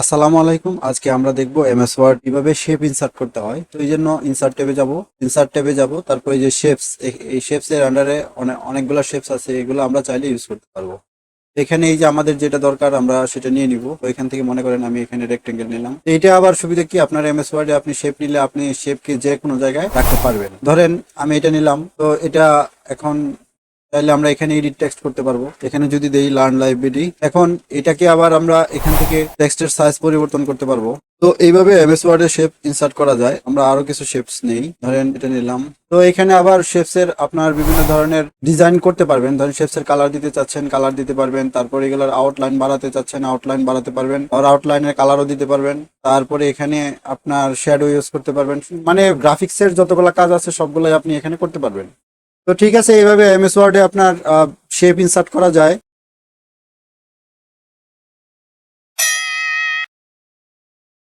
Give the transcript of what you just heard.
আসসালামু আলাইকুম। আজকে আমরা দেখব এমএস ওয়ার্ড কীভাবে শেপ ইনসার্ট করতে হয়। তো এই জন্য ইনসার্ট ট্যাবে যাব। ইনসার্ট ট্যাবে যাব। তারপরে যে শেপস এই শেপস এর আন্ডারে অনেক অনেকগুলো শেপস আছে। এগুলো আমরা চাইলে ইউজ করতে পারব। এখানে এই যে আমাদের যেটা দরকার, আমরা সেটা নিয়ে নিব। তো এখান থেকে মনে করেন আমি এখানে রেক্টেঙ্গেল নিলাম। এটা আবার সুবিধা কি? আপনার এমএস ওয়ার্ডে আপনি শেপ নিলে আপনি শেপকে যে কোনো জায়গায় রাখতে পারবেন। ধরেন আমি এটা নিলাম। তো এটা এখন তাহলে আমরা এখানে এডিট টেক্সট করতে পারব। এখানে যদি দেই লার্ন লাইব্রেরি এখন এটাকে আবার আমরা এখান থেকে টেক্সটের সাইজ পরিবর্তন করতে পারব। তো এইভাবে এমএস ওয়ার্ডে শেপ ইনসার্ট করা যায়। আমরা আরও কিছু শেপস নেই। ধরেন এটা নিলাম। তো এখানে আবার শেপস এর আপনার বিভিন্ন ধরনের ডিজাইন করতে পারবেন। ধরেন শেপস এর কালার দিতে চাচ্ছেন কালার দিতে পারবেন। তারপরে এগুলোর আউটলাইন বাড়াতে চাচ্ছেন আউটলাইন বাড়াতে পারবেন। আর আউটলাইনের কালারও দিতে পারবেন। তারপরে এখানে আপনার শ্যাডো ইউজ করতে পারবেন। মানে গ্রাফিক্স এর যতগুলো কাজ আছে, সবগুলোই আপনি এখানে করতে পারবেন। তো ঠিক আছে এইভাবে এমএস ওয়ার্ডে আপনার শেপ ইনসার্ট করা যায়।